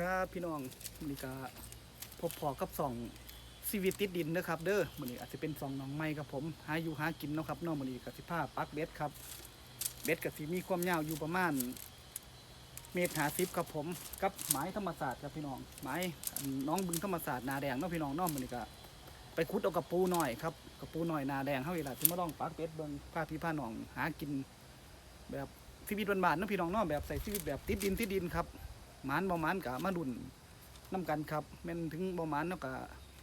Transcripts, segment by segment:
ครับพี่น้องนี่ก็พบพอกับสองชีวิตติดดินนะครับ เด้อมื้อนี้อาจจะเป็นสองน้องไม้ครับผมหาอยู่หากินเนาะครับน้องมื้อนี้ก็สิพาปักเบ็ดครับเบ็ดก็สิมีความยาวอยู่ประมาณ เมตรหาสิบครับผมกับไม้ธรรมศาสตร์ครับพี่น้องไม้น้องบึงธรรมศาสตร์นาแดงเนาะพี่น้องนาะมื้อนี้ก็ไปขุดเอากระปูหน่อยครับกระปูหน่อยนาแดงเฮาเวลาที่มาลองปักเบ็ดเบิ่งพาพี่พาน้องหากิน แบบชีวิตบ้านๆเนาะพี่น้องนาะแบบใส่ชีวิตแบบติดดินติดดินครับ มานบ่หมานกะมาดุนน้ำกันครับแม่นถึงบ่หมานเนาะกะ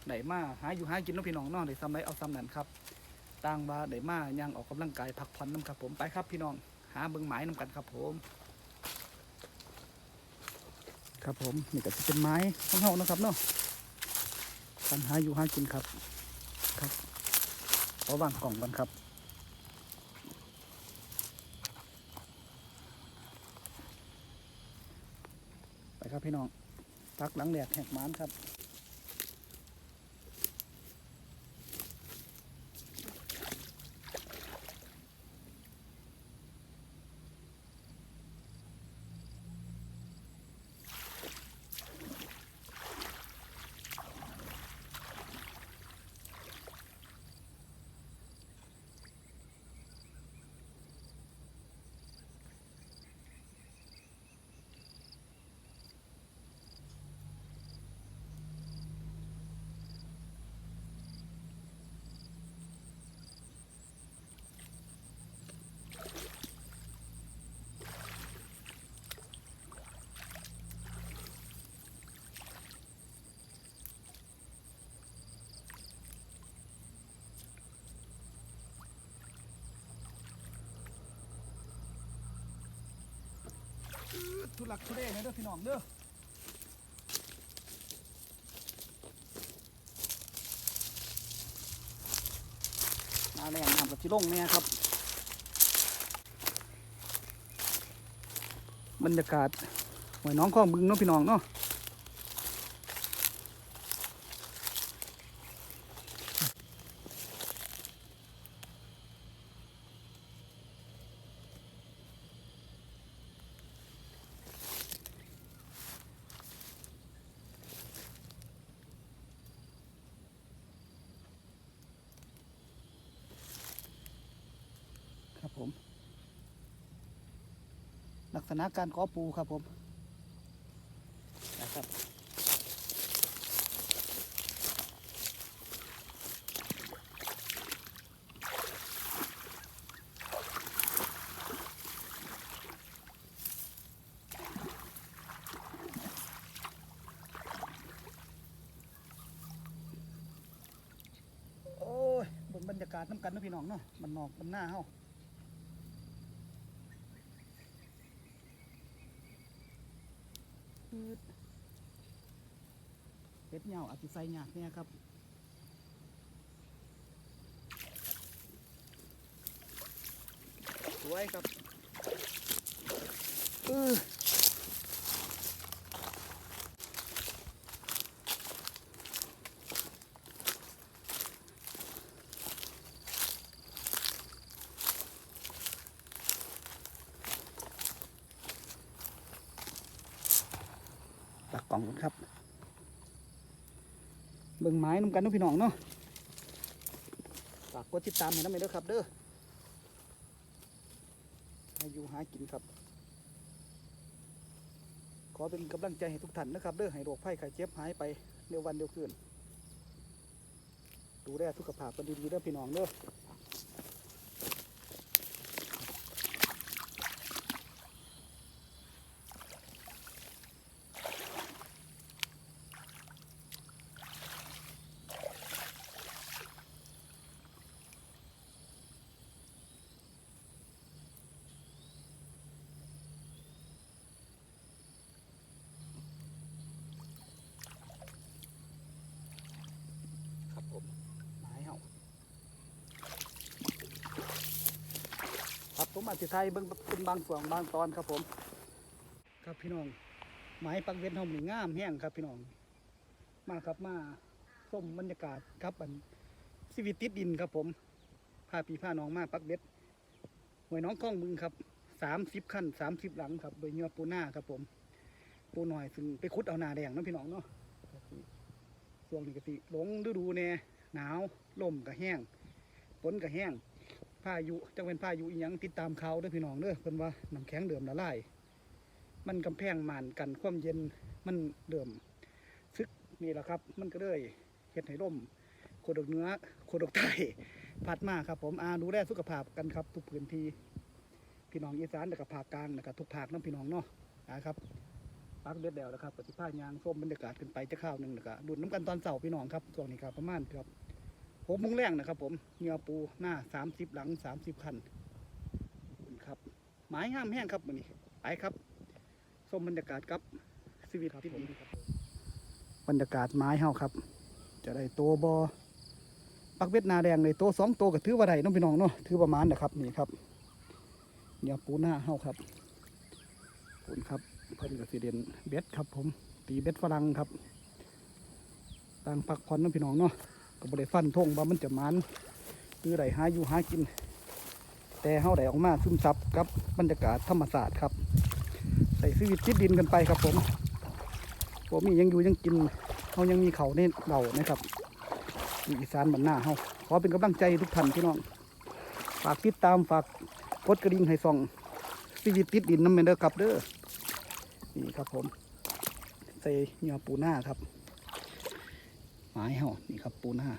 ได้มาหาอยู่หากินเนาะพี่น้องเนาะได้ซ้ำไรเอาซ้ำนั่นครับต่างว่าได้มาย่างออกกำลังกายพักผ่อนน้ำครับผมไปครับพี่น้องหาเบิ่งหมายน้ำกันครับผม ครับผมนี่ก็จะเป็นไม้ของเฮานะครับเนาะการหาอยู่หากินครับครับเอาวางกล่องกันครับ ครับพี่น้องพักหลังแดดแหกมานครับ ทุลักทุเลนะเด้อพี่น้องเด้อมาแรงน้ำกับจิลงเนี่ยครับ บรรยากาศหวยน้องข้องบึงเนาะพี่น้องเนาะ ษณะการก่อปูครับผมนะครับโอ้ยเบนบรรยากาศน้ำกันนะพี่น้องเนาะมันนอกมันหน้าเฮา พืชเป็ดเหย่าอาจจะใส่หยากเนี่ยครับสวยครับเออตักกล่ องครับ เบิ่งไม้น้ำกันนาะพี่น้องเนาะฝากกดติดตามให้น้ำเด้อครับ เด้อให้อยู่หากินครับ ขอเป็นกำลังใจให้ทุกท่านนะครับ เด้อให้โรคภัยไข้เจ็บหายไปเร็ววันเร็วคืนดูแลสุขภาพกันดีๆเด้อพี่น้องเด้อ ครับผมไม้เห่าครับผ มอาจจะไทยเบิ่งเป็นบางส่วนบางตอนครับผม ครับพี่น้องไม้ปักเว้นเฮานี่งามแห้งครับพี่น้อง มาครับมาส้มบรรยากาศครับอันชีวิตติดดินครับผมพาพี่พาน้องมาปักเบ็ดหวยน้องกล้องบึงครับสามสิบขั้นสามสิบหลังครับโดยเงือปูหน้าครับผม ปูหน่อยซึ่งไปขุดเอานาแดงเนาะพี่น้องเนาะส่วงนี้ก็สิหลงฤดูแน่หนาวลมก็แห้งฝนก็แห้ง พายุจังเป็นพายุอีหยังติดตามเขาด้อพี่น้องเด้อเพิ่นว่าน้ำแข็งเดิมละลายมันกำแพงม่านกันความเย็นมันเดิมซึกนี่แหละครับ มันก็เลยเฮ็ดให้ลมโคดกเนื้อโคดกใต้พัดมาครับ ผมอาดูแลสุขภาพกันครับ ทุกพื้นที่พี่น้องอีสานแล้วก็ภาคกลางแล้วก็ทุกภาคน้ำพี่น้องเนาะนะครับปักเบ็ดแล้วนะครับปฏิภาณยางส้มบรรยากาศขึ้นไปจะข้าวหนึ่งนะครับดูดน้ำกันตอนเสาร์พี่น้องครับช่วงนี้ครับประมาณครับ หกโมงแรงนะครับ ผมเงื่อปูหน้าสามสิบหลังสามสิบคันครับหมายห้ามแห้งครับวันนี้ไปครับส้มบรรยากาศครับชีวิตที่ผมบรรยากาศไม้เฮาครับ จะได้โตบอปักเบ็ดนาแดงเลยโตสองโตก็ถือว่าได้น้องพี่น้องเนาะถือประมาณนะครับนี่ครับเหงื่อปูหน้าเฮาครับคุณครับเพิ่นก็สิเด่นเบ็ดครับ ผมตีเบ็ดฝรั่งครับต่างพักผ่อนน้องพี่น้องเนาะ ก็บ่ได้ฟันทงว่ามันจะมันคือได้หาอยู่หากิน แต่เฮาได้ออกมาซึมซับกับบรรยากาศธรรมศาสตร์ครับใส่ชีวิตติดดินกันไปครับผมผมมียังอยู่ยังกินเฮายังมีเขาในเหล่านะครับอีสานบ้านหน้าเฮาขอเป็นกำลังใจทุกท่านพี่น้อง ฝากติดตามฝากกดกระดิ่งให้ส่องชีวิตติดดินน้ำเมนเดอร์ครับเด้อนี่ครับผม ใส่เหงื่อปูหน้าครับ ไม้เห่านี่ครับปูหน้า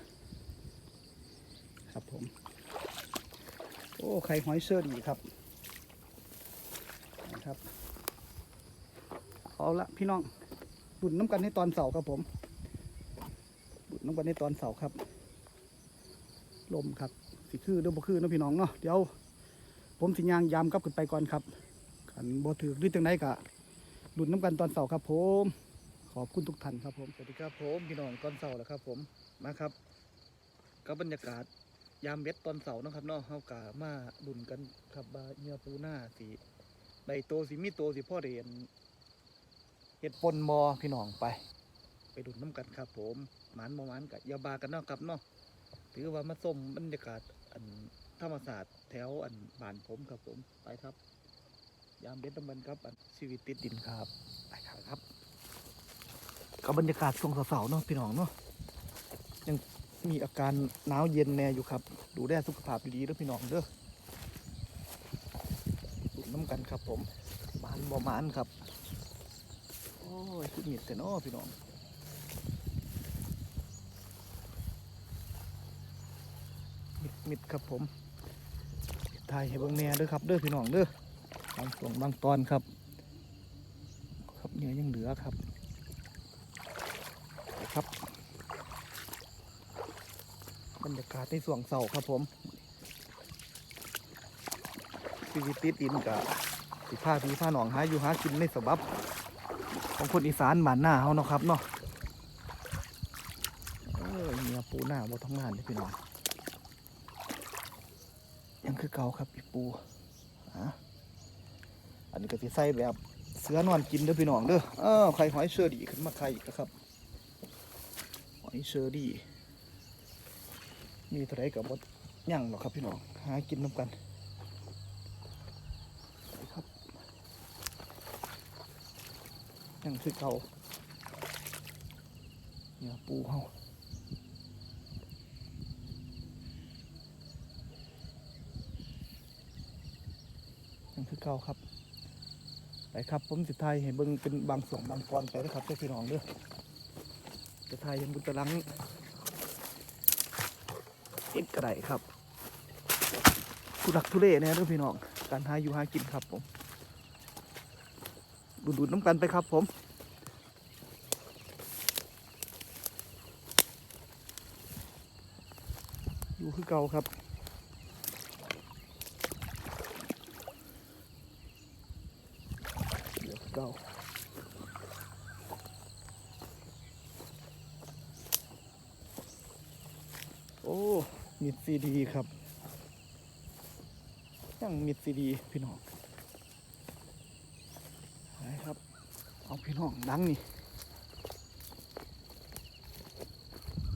ครับผม โอ้ไข่หอยเชอรี่ครับนะครับ เอาละพี่น้องดุนน้ำกันในตอนเสาร์ครับผมดุนน้ำกันในตอนเสาร์ครับ ลมครับสิคือเดือบ่คือนะพี่น้องเนาะเดี๋ยว ผมสิยางยามกลับขึ้นไปก่อนครับกันบ่ถือหรือจังไดกะดุนน้ำกันตอนเสาร์ครับผม ขอบคุณทุกท่านครับผม สวัสดีครับผมพี่น้องตอนเสาร์แล้วครับผมมาครับกับบรรยากาศยามเบ็ดตอนเสาร์นะครับเนาะเฮากะมาดุนกันครับบาเนื้อปูหน้าสีในโตสิมีโตสิพ่อเรียนเห็ดปนมอพี่น้องไป ไปดุนน้ำกันครับ ผมหมานมอหมานกะอยาบากันเนาะครับเนาะถือว่ามาส้มบรรยากาศอันธรรมศาสตร์แถวอันบ้านผมครับผมไปครับ ยามเบ็ดน้ำมันครับอันชีวิตติดดินครับไปครับ กับบรรยากาศช่วงเสาร์เนาะพี่น้องเนาะยังมีอาการหนาวเย็นแน่อยู่ครับ ดูแลสุขภาพดีๆเด้อพี่น้องเด้อดูน้ำกันครับผมมานบ่มานครับ โอ้ยคือมีดแต่นาะพี่น้องมิดมิดครับผมถ่ายให้เบิ่งแน่เด้อครับเด้อพี่น้องเด้อบางส่วนบางตอนครับ ครับเนื้อยังเหลือครับ ครับ บรรยากาศในส่วงเสาครับผมชีวิตติดดินกับสิผ้าพีผ้าหนองหาอยู่หากินในสบับ ของคนอีสานบ้านหน้าเขาเนาะครับเนาะเออเมียปูหน้าบ่ทำงานเลยพี่น้องยังคือเก่าครับพี่ปูฮะอันนี้ก็สิใส่แบบเสือนอนกินเด้อพี่น้องเด้อเออไข่หอยเชอรี่ขึ้นมาไข่อีกครับ อยเชอรี่ มีเท่าไรกับบดย่างหรอกครับพี่น้อง หากินน้ำกันครับยังคือเก่าเนี่ยปูเฮายังคือเก่าครับไปครับผมสิไทายให้เบิ่งเป็นบางส่วนบางตอนไปนะครับเจ้าพี่น้องเด้อ จะทายยังบุญตะลังเอ็ดกระไดครับทุลักทุเลน่เด้อพี่น้องการหาอยู่หากินครับผมดูดูน้ำกันไปครับผมอยู่คือเก่าครับเดี๋ยวเก่าโอ้มิด ซีดีครับยังมิดซีดีพี่น้องนะครับ เอาพี่น้องดังนี่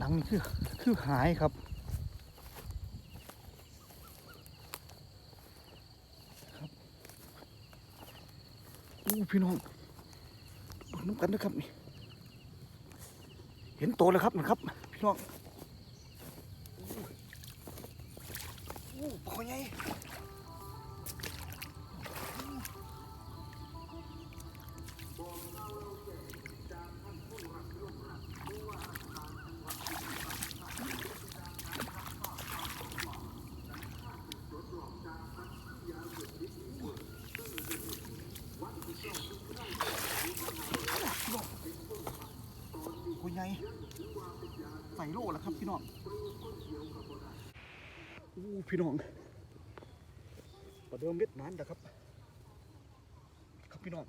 ดังนี่คือคือหายครับอู้พี่น้องน้ำกันนะครับนี่เห็นโตแล้วครับนะครับ พี่น้อง โอ้ปลาใหญ่ปลาใหญ่ใส่โล่แล้วครับพี่น้องโอ้พี่น้อง ประเดิมเม็ดมันนะครับ ครับพี่น้อง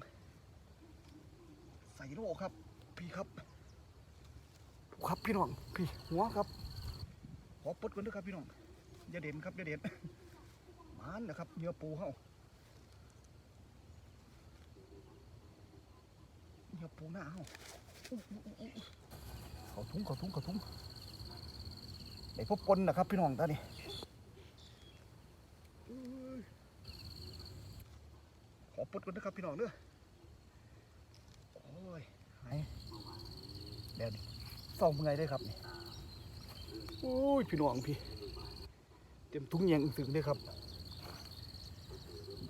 ใส่โลครับ พี่ครับ ครับพี่น้อง พี่หัวครับขอปดกันด้วยครับพี่น้องอย่าเด่นครับอย่าเด่นมันนะครับเนื้อปูเข้าเนื้อปูหน้าเข้าอู้อู้อู้อู้เขาทุ้งเขาทุ้งเขาทุ้งได้พบปนนะครับ พี่น้องตอนนี้อุ้ย ขอปลดกันนะครับพี่น้องเด้อโอ้ยหายเดี๋ยวดิส่องเมื่อยได้ครับนี่โอ้ยพี่น้องพี่ เต็มทุ่งยังถึงเลยครับ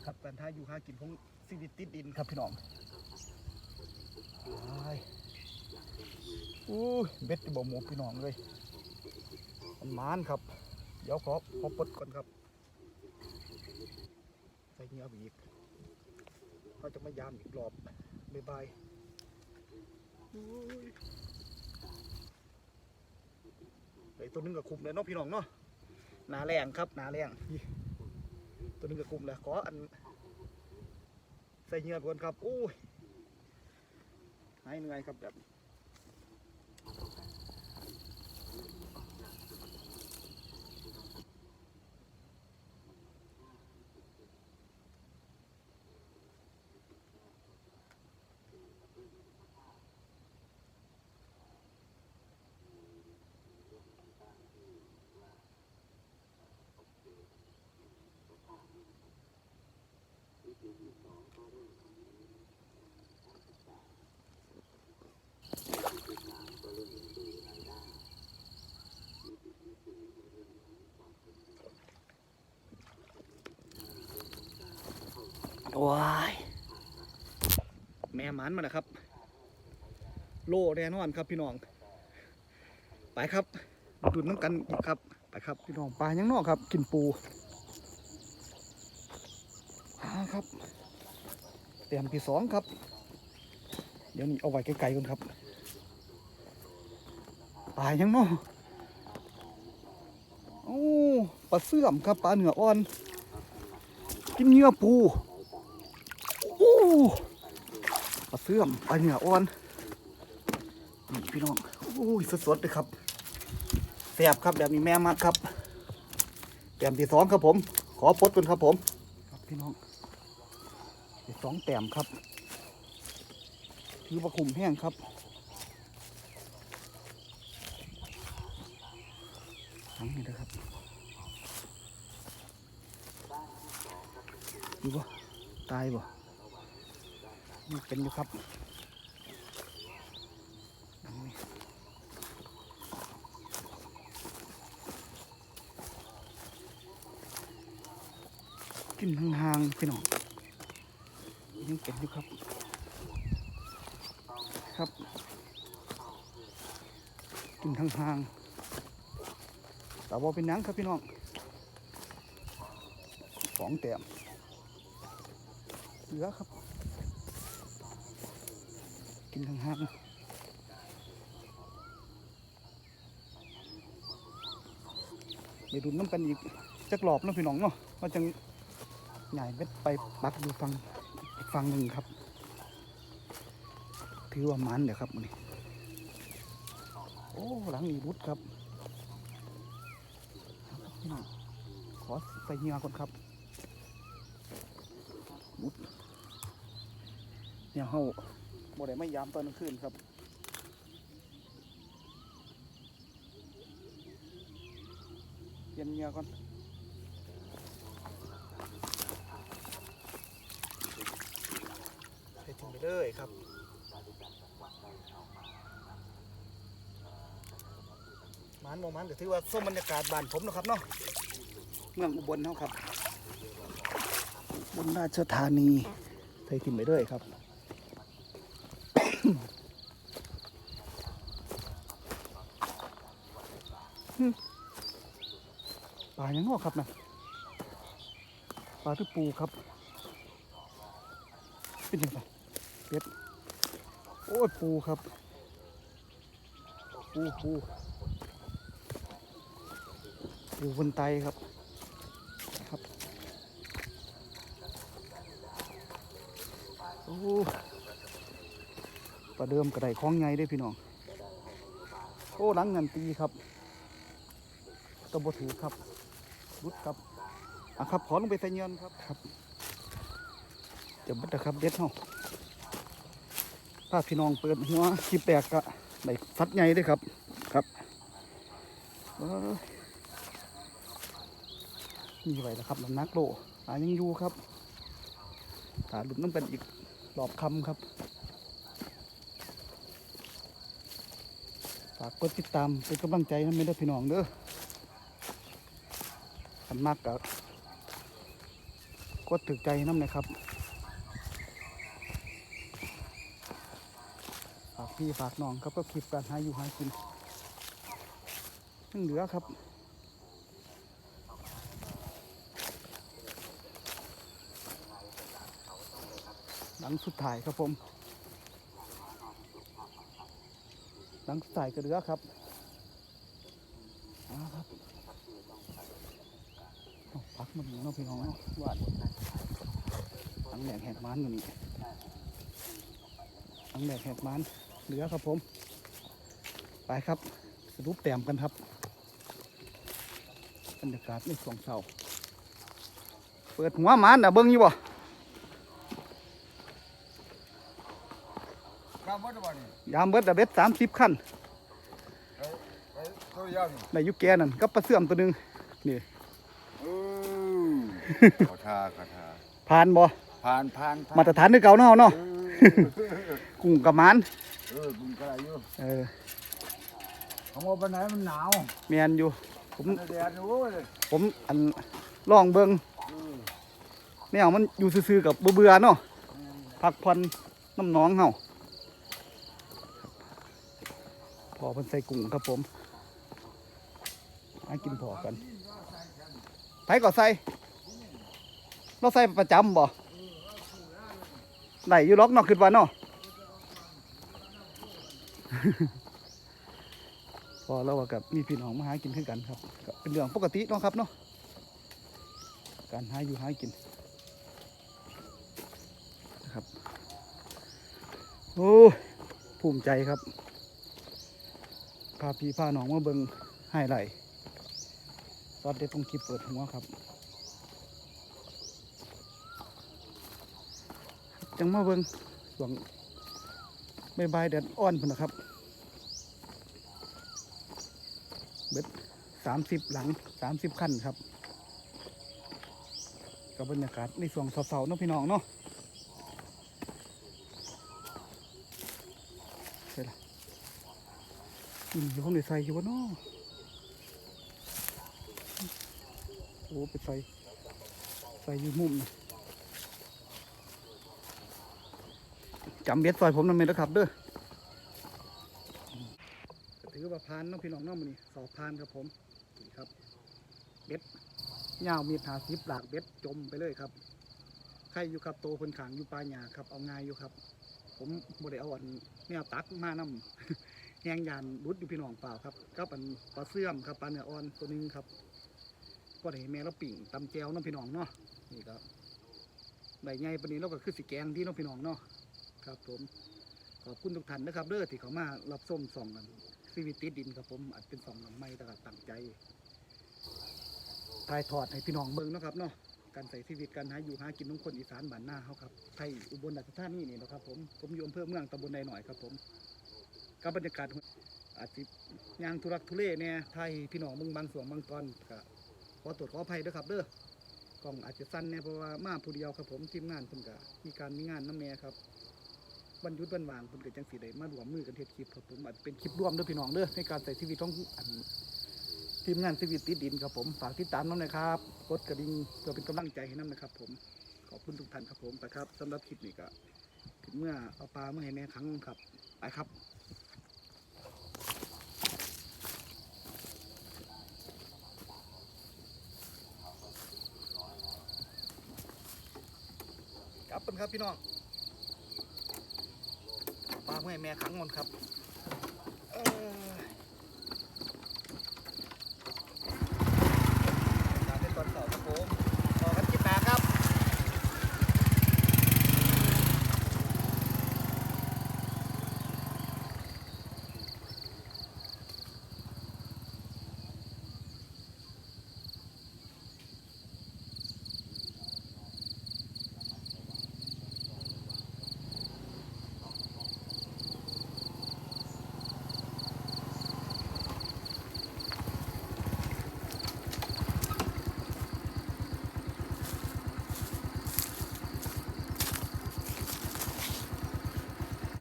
ครับการท่าอยู่หากินของชีวิติดดินครับพี่น้องว้ายอู้ยเบ็ดบ่หมูพี่น้องเลยมันมานครับ เดี๋ยวขอขอปลดก่อนครับ ใส่เงี้ยไปอีก เขาจะมายามอีกรอบบ๊ายบายอู้ยไอ้ตัวนึงกับคุมเลยเนาะพี่น้องเนาะหนาแรงครับหนาแรงนี่ตัวหนึงกับกลุ่มเลยขออันใส่เหงื่อก่อนครับอู้ยหายเหนื่อยครับแบบ ว้ายแม่หมันมาแล้วครับ โลแน่นอนครับพี่น้อง ไปครับดูดน้ำกันอีกครับ ไปครับพี่น้องปลายังนอกครับ กินปูอาครับเตรียมที่สองครับ เดี๋ยวนี้เอาไว้ไกลๆก่อนครับปลายังนอกโอ้ปลาเสื่อมครับปลาเหนืออ่อน กินเนื้อปูโอ้ปลา เสื่อมไปเหนืออ่อนนี่พี่น้องโอ้ยสดๆเลยครับแซ่บครับแบบมีแม่มากครับแต้มที่สองครับผม ขอปลดก่อนครับผม ครับพี่น้องที่สองแต้มครับถือว่าคุมแห้งครับทั้งนี้นะครับดูว่าตายบ่ันอยู่ครับกินห่างๆพี่น้องยังเป็นอยู่ครับ ครับกินห่างๆแต่ว่าเป็นนังครับพี่น้องสองแต้มเหลือครับ กินห่างๆไปดูน้ำกันอีกจักรอบนาะพี่น้องเนาะว่าจังใหญ่เบ็ดไปปักดูฟังฟังหนึ่งครับ ถือว่ามันเดี๋ยวครับมันนี้โอ้หลังนี้รุดครับครับพี่น้องขอใส่เหงื่อก่อนครับรุดเนี่ยเฮา โมเดลไม่ย้ำตอนกลางคืนครับเย็นเงียก่อนไปถึงไปเลยครับมันโมมันก็ถือว่าส้มบรรยากาศบ้านผมนะครับเนาะเมืองอุบลเนาะครับบนราชธานีไทยถิ่นไปด้วยครับ ปลายังงอกครับนะปลาที่ปูครับ เป็นยังไงเป็ดโอ้ยปูครับ ปูปูปูบนไตครับครับ โอ้ ปลาเดิมกระไดคล้องไงได้อพี่น้อง โอ้หลังเงินตีครับตะบถือครับรุดครับอะครับขอลงไปใส่เงินครับครับเดี๋ยวบัดนะครับเด็ดเนาะถ้าพี่น้องเปิดหัวคลิปแตกก็ได้ฟัดใหญ่เด้วยครับครับเอ้ยมีไว้แล้วครับน้ำหนักโลอ่ายังอยู่ครับขาหลุดน้ำเป็นอีกรอบคำครับากกดติดตามเป็นกำลังใจให้ไม่ได้พี่น้องเด้อขันมากกับกดถึกใจน้ำนะครับฝากพี่ฝากน้องครับก็คลิปการหาอยู่หากินยังเหลือครับหลังสุดท้ายครับผม หลังใส่กระเดือครับอาครับเอาพักมันเน้องพี่น้องเนาะหวานหลังแหลกแหกมันอยู่นี่หลังแหลกแหกมันเหลือครับผม ไปครับสรุปแต้มกันครับบรรยากาศในสองเสาเปิดหัวมันอะเบิ้งอยู่บ่ ครับวัดบ่นี่ยามเบิดอะเบ็ดสามสิบขั้นไอ้ไอ้ตัวยาวนี่ในยุคแกนั่นกับปลาเสื่อมตัวหนึงนี่เออขอทาขอทาผ่านบ่ผ่านผ่านผ่านมาตรฐานคือเก่าเนาะเนาะเออกุ้งกับหมันเออบุญกระไรอยู่เออของว่าปันไหนมันหนาวแมนอยู่ ผมมันแดดโอ้ยผมอันลองเบิงเออแนวมันอยู่ซื่อๆกับเบื่อๆเนาะพักผ่อนน้ำหน้องเฮา พอเพิ่นใส่กุ้งครับผมให้กินพอกันไผก็ใส่เราใส่ประจำบ่ได้อยู่ล็อกเนาะขึ้นว่าเนาะพอแล้วว่ากับมีพี่น้องมาหากินขึ้นกันครับเป็นเรื่องปกติเนาะครับเนาะการหาอยู่หากินนะครับโอ้ยภูมิใจครับาพี่พาน้องมาเบิงให้ไหลตอนเด็ดตรงคลิปเปิดหัวครับ จังมาเบิงหวังบายบายแดดอ่อนพุ่นนะครับ เบ็ดสามสิบหลังสามสิบขั้นครับกับบรรยากาศในช่วงเสาๆเนาะพี่น้องเนาะใช่ละ อยู่ห้องไหนใส่อยู่วะเนาะโอ้ไปใส่ใส่อยู่มุมจำเบ็ดซอยผมนั่นไหมนะครับเด้อถือว่าพานน้องพี่น้องน้องมันนี่สอบพานครับผมนี่ครับ เบ็ดยาวมีดหาสิบหลากเบ็ดจมไปเลยครับใครอยู่ครับโตคนขางอยู่ปลายหยาครับเอาง่ายอยู่ครับ ผมบ่ได้เอาอันแนวตักมานำ แหงยานรุดอยู่พี่น้องเปล่าครับกับอันปลาเสื่อมครับปลาเนื้ออ่อนตัวหนึงครับ ก็ได้แม่เราปิ่งตำแจวน้องพี่น้องเนาะนี่ครับใบใหญ่ปานนี้เราก็คือสิแกงที่น้องพี่น้องเนาะครับผมขอบคุณทุกท่านนะครับเด้อที่เขามารับส้มส่องกันชีวิตติดดินครับผมอาจเป็นสองหลังไม้แต่ก็ตั้งใจถ่ายทอดให้พี่น้องเบิ่งนะครับเนาะการใส่ชีวิตการหาอยู่หากินของคนอีสานบ้านหน้าเขาครับไทยอุบลราชธานีนี่นะครับผมผมอยู่อำเภอเมืองตำบลใดหน่อยครับผม กับบรรยากาศอาจจะยังทุรักทุเลเนี่ยไทยพี่น้องมึงบางส่วนบางตอนก็ขอตรวจขออภัยด้วยครับเด้อกล่องอาจจะสั้นเนี่ยเพราะว่ามาผู้เดียวครับผมทีมงานเพิ่นก็มีการมีงานน้ำแม่ครับบรรยุทธ์วันวางเพิ่นก็จังสีได้มาร่วมมือกันเท็ดคลิปครับผมอาจเป็นคลิปร่วมด้วยพี่น้องเด้อในการใส่ชีวิตท้องทีมงานชีวิตติดดินครับผมฝากติดตามน้ำนะครับกดกระดิ่งเพื่อเป็นกำลังใจให้น้ำนะครับ ผมขอบคุณทุกท่านครับผมไปครับสำหรับคลิปนี้ก็ถึงเมื่อเอาปลาเมื่อไหร่แม่ครั้งครับไปครับ ครับเป็นครับพี่น้องปลาห้วแม่ขังมันครับ